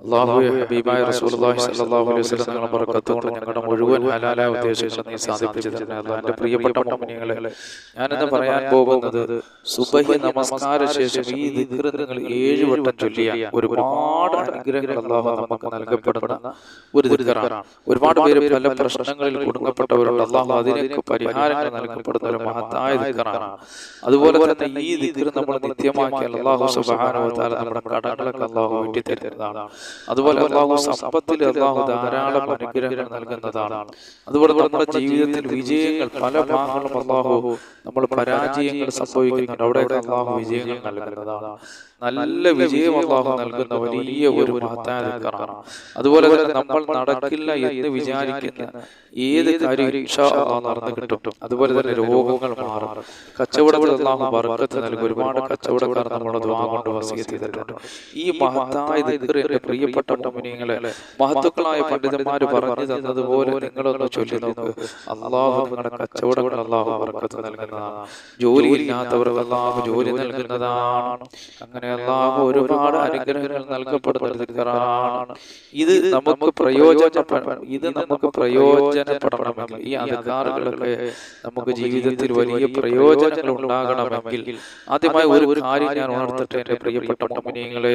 അള്ളാഹുവെ ഹബീബായ റസൂലുള്ളാഹി സ്വല്ലല്ലാഹു അലൈഹി വസല്ലം തങ്ങളുടെ ബർക്കത്ത് കൊണ്ട് ഞങ്ങളുടെ മുഴുവൻ ഹലാലായ ഉദ്ദേശങ്ങൾ നീ സാധിപ്പിച്ചു തരണേ അല്ലാഹ് എന്റെ പ്രിയപ്പെട്ട മുഅ്മിനീങ്ങളെ ഞാനിന്ന് പറയാൻ പോകുന്നത് സുബഹി നമസ്കാര ശേഷം ഈ ദിക്ർ നിങ്ങൾ ഏഴ് വട്ടം ചൊല്ലിയ ഒരുപാട് അനുഗ്രഹങ്ങൾ അള്ളാഹു നമുക്ക് നൽകപ്പെടുന്ന ഒരു ദിക്റാണ്. ഒരുപാട് പേര് പല പ്രശ്നങ്ങളിൽ കുടുങ്ങപ്പെട്ടവരുണ്ട്. അള്ളാഹു അതിനൊക്കെ പരിഹാരങ്ങൾ നൽകപ്പെടുന്ന ഒരു മഹത്തായ ദിക്റാണ്. അതുപോലെ തന്നെ ഈ ദിക്ർ നമ്മൾ നിത്യമാക്കിയാൽ അള്ളാഹു സുബ്ഹാനഹു വ തആല നമ്മുടെ കടങ്ങളൊക്കെ അള്ളാഹു വീട്ടി തരുന്നതാണ് അതുപോലെ അള്ളാഹു സമ്പത്തിൽ അള്ളാഹു ധാരാളം അനുഗ്രഹങ്ങൾ നൽകുന്നതാണ്. അതുപോലെ നമ്മുടെ ജീവിതത്തിൽ വിജയങ്ങൾ പല ഭാഗങ്ങളും അള്ളാഹു നമ്മൾ പരാജയങ്ങൾ സംഭവിക്കുന്നുണ്ട്. അവിടെ അള്ളാഹു വിജയങ്ങൾ നൽകുന്നതാണ്. നല്ല വിജയം അള്ളാഹു നൽകുന്ന വലിയ ഒരു മഹത്തായ ദിക്കറാണ് അതുപോലെ തന്നെ നമ്മൾ നടക്കില്ല എന്ന് വിചാരിക്കുന്ന ഏത് കാര്യം നടന്നു കിട്ടും. അതുപോലെ തന്നെ രോഗങ്ങൾ മാറും. കച്ചവടത്തിൽ അള്ളാഹു നൽകും. ഒരുപാട് കച്ചവടക്കാർ നമ്മുടെ ദ്വാ കൊണ്ട് ചെയ്തിട്ടുണ്ട്. ഈ മഹത്തായ പ്രിയപ്പെട്ട മുനിയങ്ങളെ മഹത്തുക്കളായ പണ്ഡിതന്മാർ പറഞ്ഞു തന്നതുപോലെ നിങ്ങളൊന്ന് ചൊല്ലി നോക്ക്. അള്ളാഹു നിങ്ങളുടെ കച്ചവടങ്ങൾ അള്ളാഹു വർക്കത്ത് നൽകുന്നതാണ്. ജോലിയില്ലാത്തവർക്ക് അള്ളാഹു ജോലി നൽകുന്നതാണ്. അങ്ങനെ അള്ളാഹു ഒരുപാട് അനുഗ്രഹങ്ങൾ നൽകപ്പെടുന്ന ഇത് നമുക്ക് പ്രയോജനപ്പെട ഇത് നമുക്ക് പ്രയോജനപ്പെടണമെങ്കിൽ ഈ അധികാരങ്ങളൊക്കെ നമുക്ക് ജീവിതത്തിൽ വലിയ പ്രയോജനങ്ങൾ ഉണ്ടാകണമെങ്കിൽ ആദ്യമായി ഒരു കാര്യം ഞാൻ ഉണർത്തട്ടെ എന്റെ പ്രിയപ്പെട്ട മുനിയങ്ങളെ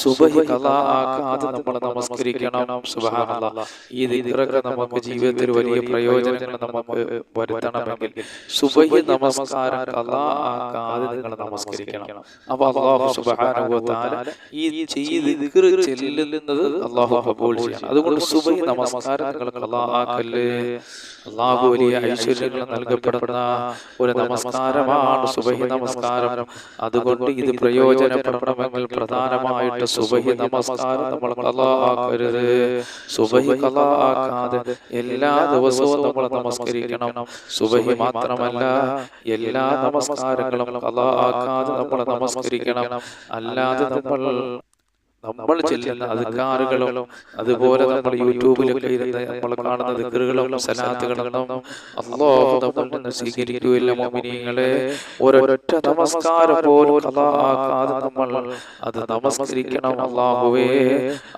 സുബഹി കലാ ആക്കാതെ നമ്മൾ നമസ്കരിക്കണം. സുബഹാനല്ല. ഈ ദിക്റൊക്കെ നമുക്ക് ജീവിതത്തിൽ വലിയ പ്രയോജനങ്ങൾ നമുക്ക് വരുത്തണമെങ്കിൽ സുബഹി നമസ്കാരം കലാ ആക്കാതെ നിങ്ങൾ നമസ്കരിക്കണം. അപ്പൊ അള്ളാഹു തആല ഈ ചെല്ലുന്നത് അള്ളാഹു കബൂൾ ചെയ്യണം. അതുകൊണ്ട് സുബഹി നമസ്കാരം നിങ്ങൾ കലാ ആക്കല്ലേ. അള്ളാഹു വലിയ ഐശ്വര്യങ്ങൾ നൽകപ്പെടുന്ന ഒരു നമസ്കാരമാണ് സുബഹി നമസ്കാരം. അതുകൊണ്ട് ഇത് പ്രയോജനപ്പെടണമെങ്കിൽ പ്രധാനമായിട്ട് സുബഹി നമസ്കാരം നമ്മൾ കലാ ആക്കരുത്. സുബഹി കലാക്കാതെ എല്ലാ ദിവസവും നമ്മൾ നമസ്കരിക്കണം. സുബഹി മാത്രമല്ല എല്ലാ നമസ്കാരങ്ങളും കലാക്കാതെ നമ്മൾ നമസ്കരിക്കണം. അല്ലാതെ നമ്മൾ നമ്മൾ ചെല്ലുന്ന അധികാറുകളും അതുപോലെ നമ്മൾ യൂട്യൂബിലൊക്കെ ഇരുന്ന് നമ്മൾ കാണുന്ന ദിക്കറുകളും സലാത്തുകളും അള്ളാഹു നമ്മൾ സ്വീകരിക്കുകയില്ല മോമിനിയങ്ങളെ ഒരൊറ്റ നമസ്കാരം പോലും കലാക്കാതെ നമ്മൾ അത് നമസ്കരിക്കണം അള്ളാഹുവേ.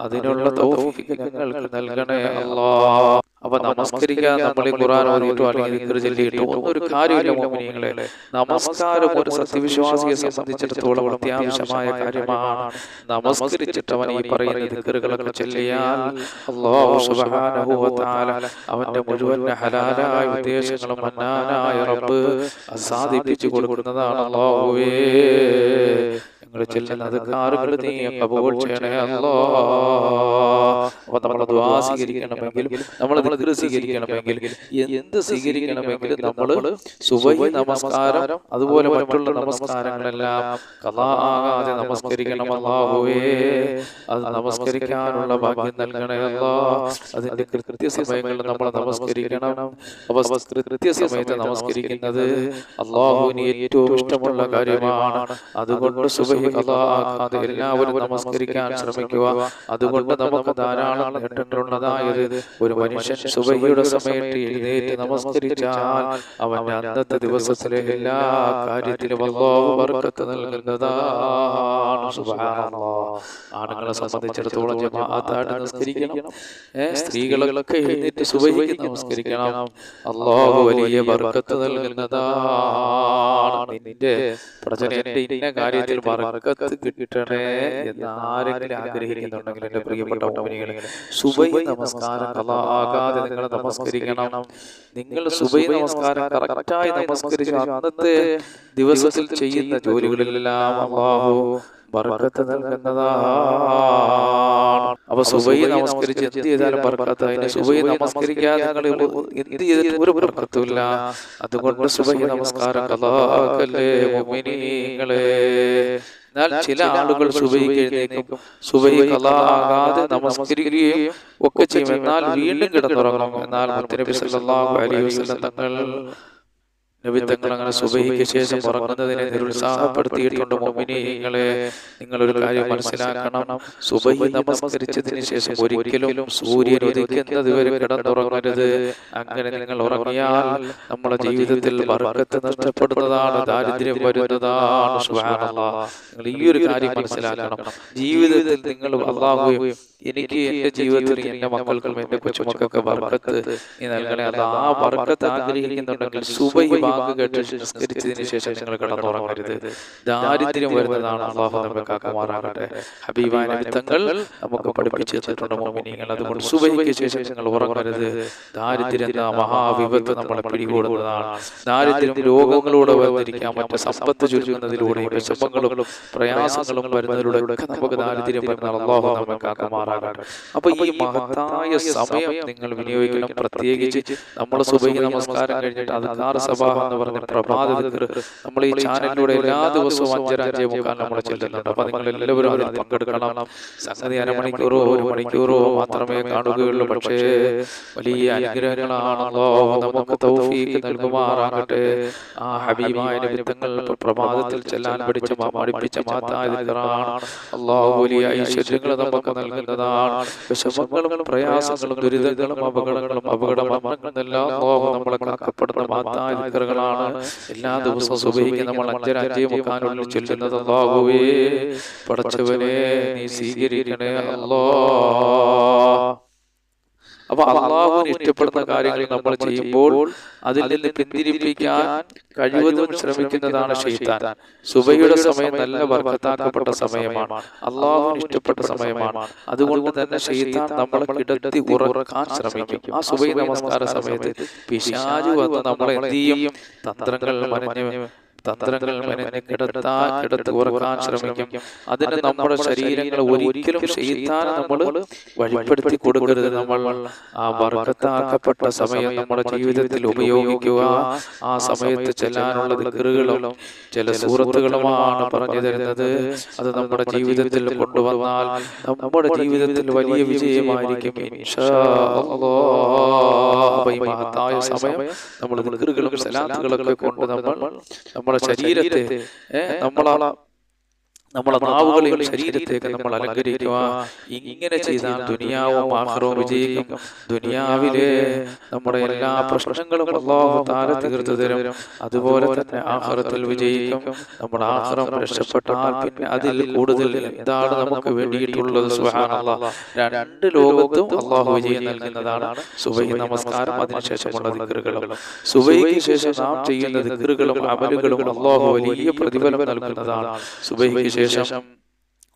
അതിനുള്ള തൗഫീഖ് ഞങ്ങൾക്ക് നൽകണേ അല്ലാ അപ്പൊ നമസ്കരിക്കാൻ നമ്മൾ ഈ ഖുറാൻ ഓതിയിട്ടോ അല്ലെങ്കിൽ ദിക്ർ ചൊല്ലിയിട്ടോ ഒരു കാര്യമില്ല മോമിനിയങ്ങളെ നമസ്കാരം ഒരു സത്യവിശ്വാസിയെ സംബന്ധിച്ചിടത്തോളം അത്യാവശ്യമായ കാര്യമാണ്. നമസ്കരിച്ചിട്ട് അവൻ ഈ പറയുന്ന ചൊല്ലിയാൽ അല്ലാഹു സുബ്ഹാനഹു വ തആല അവന്റെ മുഴുവൻ ഹലാലായ ഉദ്ദേശങ്ങളും മന്നാനായ റബ്ബ് സാധിപ്പിച്ചു കൊടുക്കുന്നതാണ് അല്ലാഹുവേ. ഞങ്ങൾ ചെല്ലുന്ന അധികാറുകൾ നീ കബൂൾ ചെയ്യണേ അല്ലാ. അപ്പൊ നമ്മൾ ദ്വാ സ്വീകരിക്കണമെങ്കിൽ നമ്മൾ ദിക്ർ സ്വീകരിക്കണമെങ്കിൽ എന്ത് സ്വീകരിക്കണമെങ്കിൽ നമ്മൾ നമസ്കാരം അതുപോലെ മറ്റുള്ള നമസ്കാരങ്ങളെല്ലാം കഥാ ആകാതെ നമസ്കരിക്കണം അല്ലാഹുവേ. അത് നമസ്കരിക്കാനുള്ള ഭാഗ്യം നൽകണേ അല്ലാ. അതിന്റെ കൃത്യസമയങ്ങളിൽ നമ്മൾ നമസ്കരിക്കണം. അപ്പൊ കൃത്യസമയത്ത് നമസ്കരിക്കുന്നത് അള്ളാഹുവിന് ഏറ്റവും ഇഷ്ടമുള്ള കാര്യമാണ്. അതുകൊണ്ട് സുബഹി ആകാതെ എല്ലാവരും നമസ്കരിക്കാൻ ശ്രമിക്കുക. അതുകൊണ്ട് നമുക്ക് ധാരാളം നേട്ടങ്ങളുള്ളതായത് ഒരു മനുഷ്യൻ സുബഹിയുടെ സമയത്ത് എഴുന്നേറ്റ് നമസ്കരിച്ചാൽ അവന്റെ അന്നത്തെ ദിവസത്തിലെ എല്ലാ കാര്യത്തിലും അള്ളാഹു ബർക്കത്ത് നൽകുന്നതാണ്. ആണുങ്ങളെ സംബന്ധിച്ചിടത്തോളം ജമാഅത്തായിട്ട് നമസ്കരിക്കണം. സ്ത്രീകളൊക്കെ എഴുന്നേറ്റ് സുബഹിക്ക് നമസ്കരിക്കണം. അള്ളാഹു വലിയ ബർക്കത്ത് നൽകുന്നതാണ്. നിന്റെ പ്രജന എന്റെ ഇന്ന കാര്യത്തിൽ ബർക്കത്ത് കിട്ടണേ എന്ന് ആരെങ്കിലും ആഗ്രഹിക്കുന്നുണ്ടെങ്കിൽ എന്റെ പ്രിയപ്പെട്ട മോനികളെ സുബൈ നമസ്കാരം കലാകാതെ നിങ്ങൾ നമസ്കരിക്കണം. നിങ്ങൾ സുബൈ നമസ്കാരം കറക്റ്റായി നമസ്കരിച്ചു. അന്നത്തെ ദിവസത്തിൽ ചെയ്യുന്ന ജോലികളിലെല്ലാം അള്ളാഹു ബർക്കത്ത് നൽകുന്നതാണ്. അപ്പൊ സുബൈ നമസ്കരിച്ച് എന്ത് ചെയ്താലും ബർക്കത്ത്. അതിന് സുബൈ നമസ്കരിക്കാതെ നിങ്ങൾ എന്ത് ചെയ്തിട്ട് ഒരു ബർക്കത്തുമില്ല അതുകൊണ്ട് സുബൈ നമസ്കാരം കഥാക്കല്ലേ എന്നാൽ ചില ആളുകൾ സുബൈക്ക് എഴുന്നേക്കും സുബൈ കലാ ആകാതെ നമസ്കരിക്കുകയും ഒക്കെ ചെയ്യും. എന്നാൽ വീണ്ടും കിടന്നുറങ്ങും. എന്നാൽ മുത്തനബി അലൈഹി വസല്ലം തങ്ങൾ നബിത്തങ്ങൾ അങ്ങനെ സുബഹിക്ക് ശേഷം ഉറങ്ങുന്നതിനെ നിരുത്സാഹപ്പെടുത്തിയിട്ടുണ്ട് മോമിനി നിങ്ങളെ നിങ്ങളൊരു കാര്യം മനസ്സിലാക്കണം. സുബഹി നമസ്കരിച്ചതിന് ശേഷം ഒരിക്കലും സൂര്യൻ ഉദിക്കുന്നത് വരെ കിടന്നുറങ്ങരുത്. അങ്ങനെ നിങ്ങൾ ഉറങ്ങിയാൽ നമ്മുടെ ജീവിതത്തിൽ വർഗത്തെ നഷ്ടപ്പെടുന്നതാണ് ദാരിദ്ര്യം വരുന്നതാണ്. നിങ്ങൾ ഈ ഒരു കാര്യം മനസ്സിലാക്കണം. ജീവിതത്തിൽ നിങ്ങൾ അള്ളാഹു എനിക്ക് എന്റെ ജീവിതത്തിൽ എന്റെ മക്കൾക്കും എന്റെ കൊച്ചുമക്കൾക്ക് വർഗത്ത് നീ നൽകണേ. അത് ആ ബർക്കത്ത് ആഗ്രഹിക്കുന്നുണ്ടെങ്കിൽ സുബഹി വാക്ക് കേട്ട് നിസ്കരിച്ചതിന് ശേഷം നിങ്ങൾ കിടന്നുറങ്ങരുത്. ദാരിദ്ര്യം വരുന്നതാണ് അള്ളാഹു നമ്മെ കാക്കുമാറാകട്ടെ ഹബീബായ നിമിത്തങ്ങൾ നമുക്ക് പഠിപ്പിച്ചു തന്നിട്ടുണ്ട് മോമിനിങ്ങൾ അതുകൊണ്ട് സുബഹിക്ക് ശേഷം നിങ്ങൾ ഉറങ്ങരുത്. ദാരിദ്ര്യം എന്ന മഹാവിപത്ത് നമ്മളെ പിടികൂടുന്നതാണ്. ദാരിദ്ര്യം രോഗങ്ങളോട് വന്നിരിക്കാൻ മറ്റു സമ്പത്ത് ചുരുക്കുന്നതിലൂടെ വിഷമങ്ങളും പ്രയാസങ്ങളും വരുന്നതിലൂടെ ഒക്കെ നമുക്ക് ദാരിദ്ര്യം വരുന്ന അള്ളാഹു നമ്മെ കാക്കുമാറാകട്ടെ അപ്പൊ ഈ മഹത്തായ സമയം നിങ്ങൾ വിനിയോഗിക്കണം. പ്രത്യേകിച്ച് നമ്മൾ സുബൈ നമസ്കാരം കഴിഞ്ഞിട്ട് അതാറ് സഭ എന്ന് പറഞ്ഞ പ്രഭാതത്തിൽ നമ്മൾ ഈ ചാനലിലൂടെ എല്ലാ ദിവസവും അഞ്ചര അഞ്ചേ മുക്കാൽ നമ്മൾ ചെല്ലുന്നുണ്ട്. അപ്പൊ നിങ്ങൾ എല്ലാവരും അതിൽ പങ്കെടുക്കണം. സംഗതി അരമണിക്കൂറോ ഒരു മണിക്കൂറോ മാത്രമേ കാണുകയുള്ളൂ. പക്ഷേ വലിയ അനുഗ്രഹങ്ങളാണല്ലോ. നമുക്ക് തൗഫീക്ക് നൽകുമാറാകട്ടെ. ആ ഹബീബായ നിമിത്തങ്ങൾ പ്രഭാതത്തിൽ ചെല്ലാൻ പഠിച്ച പഠിപ്പിച്ച ദിക്റാണ് അള്ളാഹു വലിയ ഐശ്വര്യങ്ങൾ നമുക്ക് നൽകുന്നതാണ്. വിഷമങ്ങളും പ്രയാസങ്ങളും ദുരിതങ്ങളും അപകടങ്ങളും അപകട മരണങ്ങളെല്ലാം നമ്മളെ കാക്കപ്പെടുന്ന മാതായ ദിക്റുകളാണ് എല്ലാ ദിവസവും സുബഹിക്ക് നമ്മൾ അഞ്ചര അഞ്ചേ മുക്കാനുള്ളിൽ ചൊല്ലുന്നത് അള്ളാഹുവേ പടച്ചവനെ നീ സ്വീകരിക്കണേ അല്ലോ. അപ്പൊ അള്ളാഹുവിന് ഇഷ്ടപ്പെടുന്ന കാര്യങ്ങൾ നമ്മൾ ചെയ്യുമ്പോൾ അതിൽ നിന്ന് പിന്തിരിപ്പിക്കാൻ കഴിവതും ശ്രമിക്കുന്നതാണ് ഷെയ്ത്താൻ സുബയുടെ സമയം നല്ല വർക്കത്താക്കപ്പെട്ട സമയമാണ്. അള്ളാഹുവിന് ഇഷ്ടപ്പെട്ട സമയമാണ്. അതുകൊണ്ട് തന്നെ ഷെയ്ത്താൻ നമ്മളെ കിടത്തി ഉറക്കാൻ ശ്രമിക്കും. ആ സുബൈ നമസ്കാര സമയത്ത് പിശാജ് വന്ന് നമ്മളെ എന്ത് ചെയ്യും? തന്ത്രങ്ങൾ മനഞ്ഞ് തന്ത്രങ്ങൾ കിടത്താ കിടത്തി ഉറക്കാൻ ശ്രമിക്കും. അതിന് നമ്മുടെ ശരീരങ്ങൾ ഒരിക്കലും ചെയ്താൽ നമ്മൾ വഴിപ്പെടുത്തി കൊടുക്കരുത്. നമ്മൾ ആ വർഗത്താക്കപ്പെട്ട സമയം നമ്മുടെ ജീവിതത്തിൽ ഉപയോഗിക്കുക. ആ സമയത്ത് ചെല്ലാനുള്ള ദിക്കറുകളും ചില സൂറത്തുകളുമാണ് പറഞ്ഞു തരുന്നത്. അത് നമ്മുടെ ജീവിതത്തിൽ കൊണ്ടുവന്നാൽ നമ്മുടെ ജീവിതത്തിൽ വലിയ വിജയമായിരിക്കും. മഹത്തായ സമയം നമ്മൾ ദിക്കറുകളും സലാത്തുകളൊക്കെ കൊണ്ട് നമ്മൾ നമ്മുടെ ശരീരത്തെ നമ്മളെ നമ്മളെ നാവുകളെയും ശരീരത്തേക്ക് നമ്മൾ അലങ്കരിക്കുക. ഇങ്ങനെ ചെയ്താൽ ദുനിയാവും ആഹ്റവും വിജയിക്കും. ദുനിയാവിലെ നമ്മുടെ എല്ലാ പ്രശ്നങ്ങളും അള്ളാഹു താര തീർത്തു തരും അതുപോലെ തന്നെ ആഹ്റത്തിൽ വിജയിക്കും. നമ്മുടെ ആഹ്റം രക്ഷപ്പെട്ടാൽ പിന്നെ അതിൽ കൂടുതൽ എന്താണ് നമുക്ക് വേണ്ടിയിട്ടുള്ളത്? രണ്ട് ലോകത്തും അള്ളാഹു വിജയം നൽകുന്നതാണ് സുബൈ നമസ്കാരം. അതിനുശേഷമുള്ള ദിക്കറുകളും സുബൈക്ക് ശേഷം നാം ചെയ്യുന്ന ദിക്കറുകളും അമലുകളും അള്ളാഹു വലിയ പ്രതിഫലം നൽകുന്നതാണ്. സുബൈക്ക് ശേഷം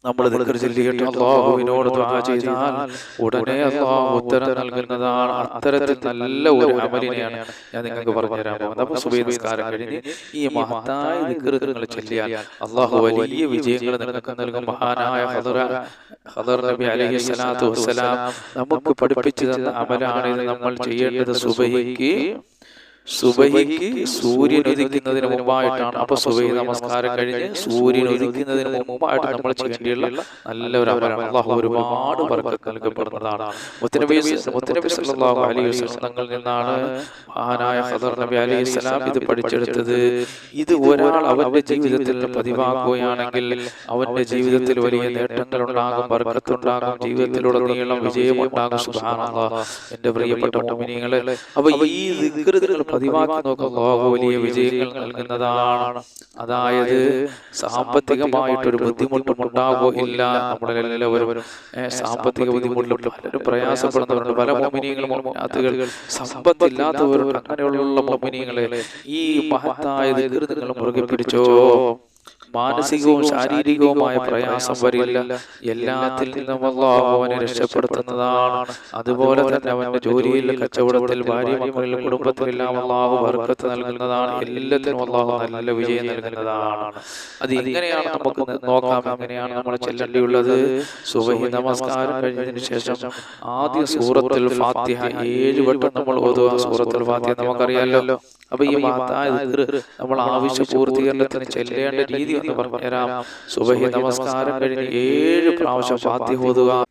നമ്മൾ ദിക്കർ ചൊല്ലിയിട്ട് അള്ളാഹുവിനോട് ദുആ ചെയ്താൽ ഉടനെ അള്ളാഹു ഉത്തരം നൽകുന്നതാണ് അത്തരത്തിൽ നല്ല ഒരു അമലിനെയാണ് ഞാൻ നിങ്ങൾക്ക് പറഞ്ഞു തരാൻ പോകുന്നത്. അപ്പോൾ സുബൈ നിസ്കാരം കഴിഞ്ഞ് ഈ മഹത്തായ നിങ്ങൾ ചൊല്ലിയാൽ അള്ളാഹു വലിയ വിജയങ്ങൾ നിങ്ങൾക്ക് നൽകും. മഹാനായ ഹദറ ഹദർ നബി അലൈഹി സ്വലാത്തു വസ്സലാം നമുക്ക് പഠിപ്പിച്ചു തന്ന അമലാണ് നമ്മൾ ചെയ്യേണ്ടത് സുബഹിക്ക് സുബഹിക്ക് സൂര്യൻ ഉദിക്കുന്നതിന് മുമ്പായിട്ടാണ്. അപ്പൊ സുബഹി നമസ്കാരം കഴിഞ്ഞ് സൂര്യൻ ഉദിക്കുന്നതിന് മുമ്പായിട്ട് നമ്മൾ ചെയ്യേണ്ടിയുള്ള നല്ല ഒരു അമലാണ് അള്ളാഹു ഒരുപാട് ബർക്കത്ത് നൽകപ്പെടുന്നതാണ് മുത്തനബി അലൈഹി നിന്നാണ് മഹാനായ ഹദർ നബി അലൈഹി സ്വലാം ഇത് പഠിച്ചെടുത്തത്. ഇത് ഒരാൾ അവന്റെ ജീവിതത്തിൽ പതിവാക്കുകയാണെങ്കിൽ അവന്റെ ജീവിതത്തിൽ വലിയ നേട്ടങ്ങൾ ഉണ്ടാകും ബർക്കത്തുണ്ടാകും ജീവിതത്തിലുടനീളം വിജയമുണ്ടാകും. സുബ്ഹാനല്ലാഹ് എന്റെ പ്രിയപ്പെട്ട അപ്പൊ ഈ പതിവാക്കി അല്ലാഹു വലിയ വിജയങ്ങൾ നൽകുന്നതാണ്. അതായത് സാമ്പത്തികമായിട്ടൊരു ബുദ്ധിമുട്ടും ഉണ്ടാകോ ഇല്ല നമ്മളെല്ലാവരും. എല്ലാവരും സാമ്പത്തിക ബുദ്ധിമുട്ടിലും പലരും പ്രയാസപ്പെടുന്നവരുണ്ട്. പല മോമിനിയങ്ങളും സമ്പത്തില്ലാത്തവരുണ്ട്. അങ്ങനെയുള്ള മോമിനിയങ്ങളെ ഈ മഹത്തായ നിങ്ങൾ മുറുകെ പിടിച്ചോ? മാനസികവും ശാരീരികവുമായ പ്രയാസം വരില്ല. എല്ലാത്തിൽ നിന്നും അള്ളാഹു അവനെ രക്ഷപ്പെടുത്തുന്നതാണ്. അതുപോലെ തന്നെ അവന്റെ ജോലിയിൽ കച്ചവടത്തിൽ ഭാര്യ മക്കളിൽ കുടുംബത്തിലെല്ലാം അള്ളാഹു ബർക്കത്ത് നൽകുന്നതാണ്. എല്ലാത്തിനും അള്ളാഹു നല്ല വിജയം നൽകുന്നതാണ്. അത് എങ്ങനെയാണ് നമുക്ക് നോക്കാം? എങ്ങനെയാണ് നമ്മൾ ചെല്ലേണ്ടിയുള്ളത്? സുബഹി നമസ്കാരം കഴിഞ്ഞതിന് ശേഷം ആദ്യ സൂറത്തിൽ ഫാത്തിഹ ഏഴ് വട്ടം നമ്മൾ ഓതുക. സൂറത്തുൽ ഫാത്തിഹ നമുക്കറിയാമല്ലോ അപ്പൊ ഈ മാതാ നമ്മൾ ആവശ്യ പൂർത്തീകരണത്തിന് ചെല്ലേണ്ട രീതി എന്ന് പറഞ്ഞുതരാം സുബഹി നമസ്കാരം കഴിഞ്ഞ് ഏഴ് പ്രാവശ്യം ഫാത്തിഹ ഓതുക.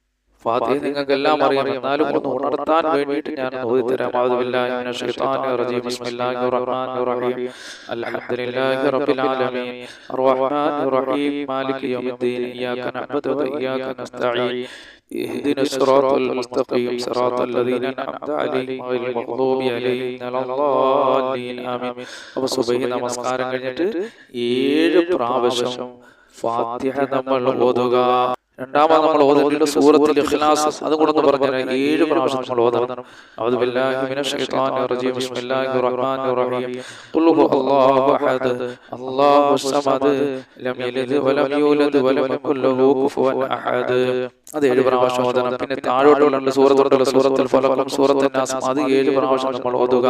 ഫാത്തിഹ നിങ്ങൾക്ക് എല്ലാം അറിയാം. എന്നാലും ഒന്ന് ഉണർത്താൻ വേണ്ടിയിട്ട് ഞാൻ ഓതിത്തരാം. അഊദുബില്ലാഹി മിനശ് ശൈത്വാനിർ റജീം. ബിസ്മില്ലാഹിർ റഹ്മാനിർ റഹീം. അൽഹംദുലില്ലാഹി റബ്ബിൽ ആലമീൻ. അർറഹ്മാനിർ റഹീം. മാലികി യൗമിദ്ദീൻ. ഇയ്യാക നഅ്ബുദു വ ഇയ്യാക നസ്തഈൻ. اهدنا الصراط المستقيم صراط الذين أنعمت عليهم غير المغضوب عليهم ولا الضالين آمين അപ്പോൾ സുബഹി നമസ്കാരം കഴിഞ്ഞിട്ട് ഏഴ് പ്രാവശ്യം ഫാത്തിഹ നമ്മൾ ഓതുക രണ്ടാമത് നമ്മൾ ഓതേണ്ട സൂറത്തിൽ ഇഖ്ലാസ് അതും കൂടെ പറഞ്ഞു പറഞ്ഞാൽ ഏഴ് പ്രാവശ്യം നമ്മൾ ഓതണം. അഊദു ബില്ലാഹി മിനശ് ശൈത്വാനിർ റജീം. ബിസ്മില്ലാഹിർ റഹ്മാനിർ റഹീം. ഖുൽ ഹുവല്ലാഹു അഹദ്. അല്ലാഹു സമദ്. ലം യലിദ് വലം യൂലദ് വലം യകുൽ ലഹു കുഫുവൻ അഹദ്. അത് ഏഴ് പ്രാവശ്യം ഓതണം. പിന്നെ താഴോട്ടുള്ള സൂറത്തുള്ള സൂറത്തുൽ ഫലഖും സൂറത്തുൽ നാസ് അത് ഏഴ് പ്രാവശ്യം നമ്മൾ ഓതുക.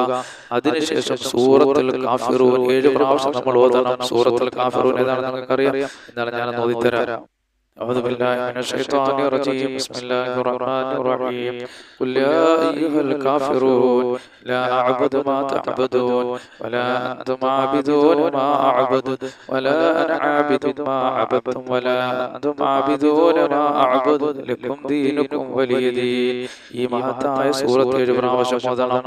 അതിനുശേഷം സൂറത്തുൽ കാഫിറൂൻ ഏഴ് പ്രാവശ്യം നമ്മൾ ഓതണം. സൂറത്തുൽ കാഫിറൂൻ ഏതാണെന്ന് നിങ്ങൾക്കറിയാം. എന്നാൽ ഞാൻ ഓതിത്തരാം أعوذ بالله من الشيطان الرجيم بسم الله الرحمن الرحيم قل يا أيها الكافرون لا أعبد ما تعبدون ولا أنتم عابدون ما أعبد ولا أنا عابد ما عبدتم ولا أنتم عابدون ما أعبد لكم دينكم ولي دين ഈ മഹത്തായ സൂറത്ത് ഏഴ് പ്രാവശ്യം ഓതണം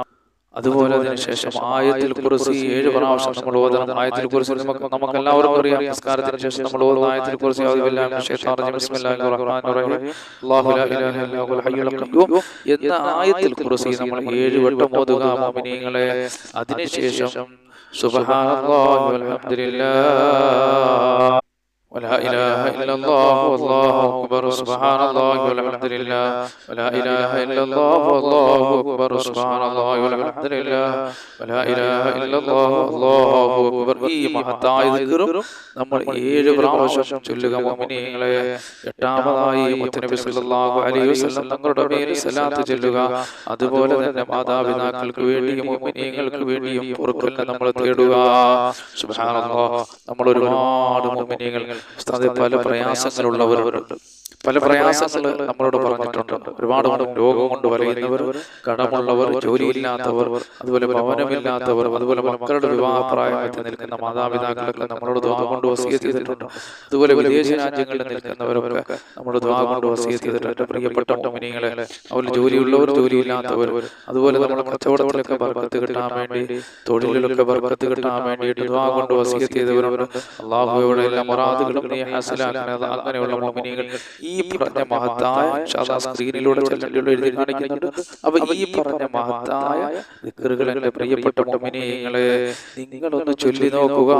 അതുപോലെ അതിനുശേഷം ആയത്തിൽ കുറിച്ച് ഏഴ് പ്രാവശ്യം നമ്മൾ ഓതണം. ആയത്തിൽ കുറിച്ച് നമുക്ക് നമുക്ക് എല്ലാവർക്കും അറിയാം. നമസ്കാരത്തിന് ശേഷം നമ്മൾ ഓതുന്ന ആയത്തിൽ കുറിച്ച് എന്ന ആയത്തിൽ കുറിച്ച് നമ്മൾ ഏഴ് വട്ടം ഓതുക മോമിനിയങ്ങളെ അതിനുശേഷം സുബ്ഹാനല്ലാഹി വൽഹംദുലില്ലാഹ് ولا إله إلا الله والله أكبر سبحان الله والحمد لله ولا إله إلا الله والله أكبر سبحان الله والحمد لله ولا إله إلا الله والله أكبر ഈ മഹത്തായ ദിക്റും നമ്മൾ ഏഴ് പ്രാവശ്യം ചൊല്ലുക മുഅ്മിനീങ്ങളെ എട്ടാമതായി മുത്തനബി സല്ലല്ലാഹു അലൈഹി വസല്ലം തങ്ങളുടെ മേൽ സലാത്ത് ചൊല്ലുക അതുപോലെ തന്നെ മാതാപിതാക്കൾക്ക് വേണ്ടിയും മുഅ്മിനീങ്ങൾക്ക് വേണ്ടിയും പൊറുക്കലിനെ നമ്മൾ തേടുക സുബ്ഹാനല്ലാഹ് നമ്മൾ ഒരുപാട് മുഅ്മിനീങ്ങൾ ഉസ്താദെ പല പ്രയാസങ്ങളുള്ളവരുണ്ട്. പല പ്രയാസങ്ങൾ നമ്മളോട് പറഞ്ഞിട്ടുണ്ട്. ഒരുപാട് രോഗം കൊണ്ട് വലയുന്നവർ കടമുള്ളവർ ജോലിയില്ലാത്തവർ അതുപോലെ ഭവനമില്ലാത്തവർ അതുപോലെ മക്കളുടെ വിവാഹപ്രായത്തിൽ നിൽക്കുന്ന മാതാപിതാക്കളൊക്കെ നമ്മളോട് ദ്വാ കൊണ്ട് വസീത് ചെയ്തിട്ടുണ്ട്. അതുപോലെ വിദേശ രാജ്യങ്ങളിൽ നിൽക്കുന്നവരൊക്കെ നമ്മുടെ ദ്വാ കൊണ്ട് വസീത് ചെയ്തിട്ടുണ്ട്. പ്രിയപ്പെട്ട മോമിനികളെ അവർ ജോലിയുള്ളവർ ജോലിയില്ലാത്തവർ അതുപോലെ നമ്മുടെ കച്ചവടത്തിലൊക്കെ ബർക്കത്ത് കിട്ടാൻ വേണ്ടി തൊഴിലിലൊക്കെ ബർക്കത്ത് കിട്ടാൻ വേണ്ടിയിട്ട് ദ്വാ കൊണ്ട് വസീത് ചെയ്തവർ അള്ളാഹുയുടെ എല്ലാ മുറാദുകളും അങ്ങനെയുള്ള മോമിനികൾ ഈ പറഞ്ഞ മഹത്തായ സ്ക്രീനിലൂടെ എഴുതി കാണിക്കുന്നുണ്ട്. അപ്പൊ ഈ പറഞ്ഞ മഹത്തായ ദിക്കറുകൾ പ്രിയപ്പെട്ട മോമിനിയങ്ങളെ നിങ്ങളൊന്ന് ചൊല്ലി നോക്കുക.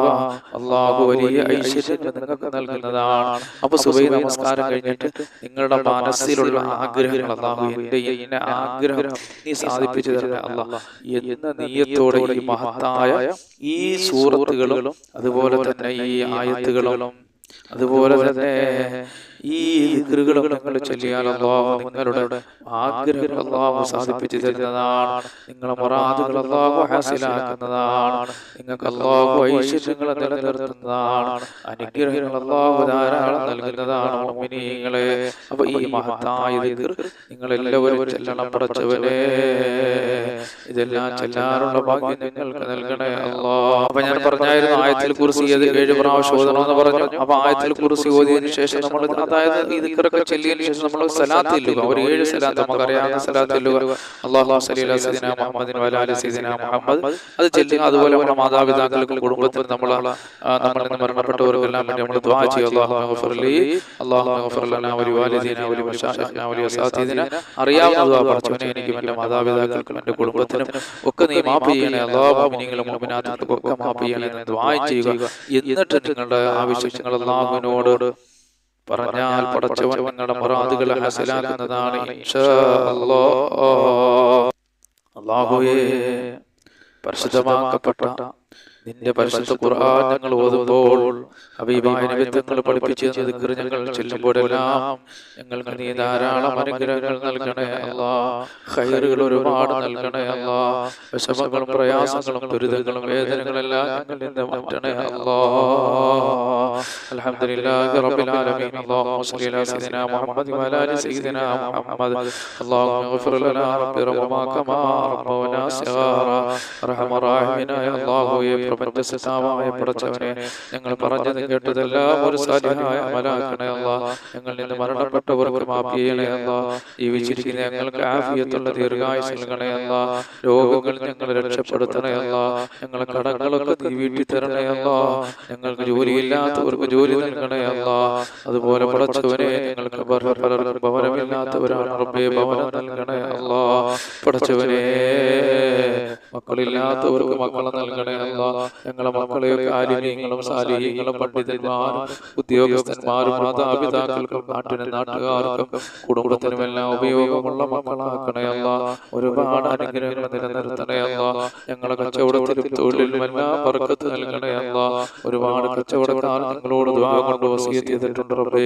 അള്ളാഹു വലിയ ഐശ്വര്യം നിങ്ങൾക്ക് നൽകുന്നതാണ്. അപ്പൊ സുബൈ നമസ്കാരം കഴിഞ്ഞിട്ട് നിങ്ങളുടെ മനസ്സിലുള്ള ആഗ്രഹങ്ങൾ അള്ളാഹു എന്റെ ആഗ്രഹം നീ സാധിപ്പിച്ചു തരണേ അള്ളാഹ്. എന്ന നീയത്തോടെ ഈ മഹത്തായ ഈ സൂറത്തുകളും അതുപോലെ തന്നെ ഈ ആയത്തുകളും അതുപോലെ തന്നെ ഈ ദിക്റുകളും നിങ്ങൾ ചൊല്ലിയാൽ അള്ളാഹു നിങ്ങളുടെ ആഗ്രഹങ്ങൾ അള്ളാഹു സാധിപ്പിച്ചു തരുന്നതാണ്. നിങ്ങളെ മൊറാദുകൾ അള്ളാഹു ഹാസിലാക്കുന്നതാണ്. നിങ്ങൾക്ക് അള്ളാഹു ഐശ്വര്യങ്ങൾ നിലനിർത്തുന്നതാണ്. അനുഗ്രഹങ്ങൾ അള്ളാഹു ധാരാളം നൽകുന്നതാണ് മുഅ്മിനീങ്ങളെ അപ്പൊ ഈ മഹത്തായ ദിക്ർ നിങ്ങൾ എല്ലാവരും ചെല്ലണം പടച്ചവനെ. ഇതെല്ലാം ചെല്ലാനുള്ള ഭാഗ്യം നിങ്ങൾക്ക് നൽകണേ അല്ലാ അപ്പൊ ഞാൻ പറഞ്ഞായിരുന്നു ആയത്തിൽ കുറിച്ച് ഏഴ് പ്രാവശ്യം ഓതണമെന്ന് പറഞ്ഞു. അപ്പൊ ആയത്തിൽ കുറിച്ച് ഓതിയതിനു ശേഷം നമ്മൾ അതായത് ഈ ദിക്കറൊക്കെ ചെല്ലിയതിനു ശേഷം നമ്മൾ സലാത്ത് ഇല്ലുക ഒരു ഏഴ് സലാത്ത് നമുക്കറിയാവുന്ന സലാത്ത് ഇല്ലുക അള്ളാഹു സലീല സീദിന മുഹമ്മദിൻ വലാലി സീദിന മുഹമ്മദ്. അത് ചെല്ലുക. അതുപോലെ നമ്മുടെ മാതാപിതാക്കൾക്കും കുടുംബത്തിൽ നമ്മൾ നമ്മൾ മരണപ്പെട്ടവർക്കെല്ലാം വേണ്ടി നമ്മൾ ദ്വാ ചെയ്യും അള്ളാഹു അറിയാവുന്ന ദ്വാ പഠിച്ചവനെ എനിക്കും എന്റെ മാതാപിതാക്കൾക്കും എന്റെ കുടുംബത്തിനും ഒക്കെ നീ മാപ്പ് ചെയ്യണേ. അള്ളാഹു ഒക്കെ മാപ്പ് ചെയ്യണേ ദ്വാ ചെയ്യുക. എന്നിട്ട് നിങ്ങളുടെ ആവശ്യങ്ങൾ അള്ളാഹുവിനോട് പറഞ്ഞാൽ പടച്ചവൻ നിങ്ങളുടെ മുറാദുകളെ ഹസലാക്കുന്നതാണ് അള്ളാഹുയെ പരിശുദ്ധമാക്കപ്പെട്ട നിന്റെ പരിശുദ്ധ ഖുർആൻ ഞങ്ങൾ ഓതുമ്പോൾ അബീബായ നിമിത്തങ്ങൾ പഠിപ്പിച്ചു ദിക്ർ ഞങ്ങൾ ചെല്ലുമ്പോഴെല്ലാം ഞങ്ങൾക്ക് നീ ധാരാളം അനുഗ്രഹങ്ങൾ നൽകണേ അല്ലാ. ഖൈറുകൾ ഒരുപാട് നൽകണേ അല്ലാ. വിഷമങ്ങളും പ്രയാസങ്ങളും ദുരിതങ്ങളും വേദനകളെല്ലാം ഞങ്ങൾ നിന്ന് മാറ്റണേ അല്ലാ. അൽഹംദുലില്ലാഹി റബ്ബിൽ ആലമീൻ. അല്ലാഹുമ്മ സ്വല്ലി അലാ സയ്യിദിനാ മുഹമ്മദി വ ആലി സയ്യിദിനാ മുഹമ്മദ്. അല്ലാഹുമ്മ ഗ്ഫിർ ലനാ റബ്ബി റബ്ബമാ കമാ റബ്ബനാ സിഗാറ. യാ അല്ലാഹു അല്ലാഹുവേ പ്രപഞ്ച സത്താവായ പടച്ചവനെ ഞങ്ങൾ പറഞ്ഞത് കേട്ടതെല്ലാം ഒരു സാധ്യമായ അമലാക്കണേ അല്ലാ ഞങ്ങളിൽ നിന്ന് മരണപ്പെട്ടവർക്ക് മാപ്പ് ചെയ്യണേ അല്ലാ ജീവിച്ചിരിക്കുന്ന ഞങ്ങൾക്ക് ആഫിയത്തുള്ള ദീർഘായുസ് നൽകണേ അല്ലാ രോഗങ്ങൾ ഞങ്ങൾ രക്ഷപ്പെടുത്തണേ അല്ലാ ഞങ്ങളെ കടകളൊക്കെ നീ വീട്ടി തരണേ അല്ലാ ഞങ്ങൾക്ക് ജോലിയില്ലാത്തവർക്ക് ജോലി നൽകണേ അല്ലാ അതുപോലെ പടച്ചവനെ ഞങ്ങൾക്ക് പല- പലർക്കും ഭവനമില്ലാത്തവരാണ് റബ്ബേ ഭവനം നൽകണേ അല്ലാ പടച്ചവനെ മക്കളില്ലാത്തവർക്ക് മക്കളെ നൽകണേ അല്ല ഞങ്ങളെ മക്കളെയും ആലിമീങ്ങളും സാലിഹീങ്ങളും പണ്ഡിതന്മാരും ഉദ്യോഗസ്ഥന്മാരും മാതാപിതാക്കൾക്കും നാട്ടിനും നാട്ടുകാർക്കും കുടുംബത്തിനുമെല്ലാം ഉപയോഗമുള്ള മക്കളാക്കണേ അല്ല. ഒരുപാട് അനുഗ്രഹങ്ങൾ നിലനിർത്തണയല്ല ഞങ്ങളെ കച്ചവടത്തിലും തൊഴിലിലും എല്ലാം പറക്കത്ത് നൽകണേ അല്ല. ഒരുപാട് കച്ചവടക്കാർ ഞങ്ങളോട് കൊണ്ട് വസീയത്ത് ചെയ്തിട്ടുണ്ട് റബ്ബേ.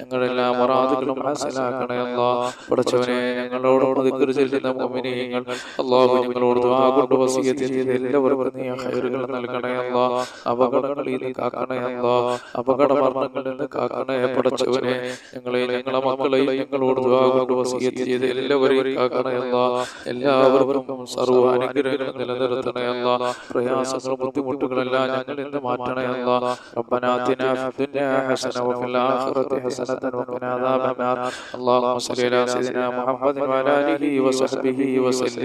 ഞങ്ങളെല്ലാം മറാദുകളും മനസ്സിലാക്കണയല്ല പഠിച്ചവനെ ഞങ്ങളോട് ദിക്ർ ചെല്ലുന്ന മുഅ്മിനീങ്ങൾ. അള്ളാഹു ഞങ്ങളോട് കൊണ്ട് വസീയത്ത് ചെയ്ത് എല്ലാവർക്കും നീ ഹൈറുകൾ നൽകണേ അല്ല അപകടങ്ങളിൽ നിന്ന് കാക്കണേ അല്ല അപകട മരണങ്ങളിൽ നിന്ന് കാക്കണേ പഠിച്ചവനെ ഞങ്ങളെ ഞങ്ങളെ മക്കളെയും ഞങ്ങളോട് ദ്വാ കൊണ്ട് വസീയത്ത് ചെയ്ത് എല്ലാവരെയും കാക്കണേ അല്ല എല്ലാവർക്കും സർവ്വ അനുഗ്രഹങ്ങളും നിലനിർത്തണേ അല്ല പ്രയാസങ്ങളും ബുദ്ധിമുട്ടുകളെല്ലാം ഞങ്ങളിൽ നിന്ന് മാറ്റണേ അല്ല ربنا آتنا في الدنيا حسنة وفي الآخرة حسنة وقنا عذاب النار اللهم صل على سيدنا محمد وعلى آله وصحبه وسلم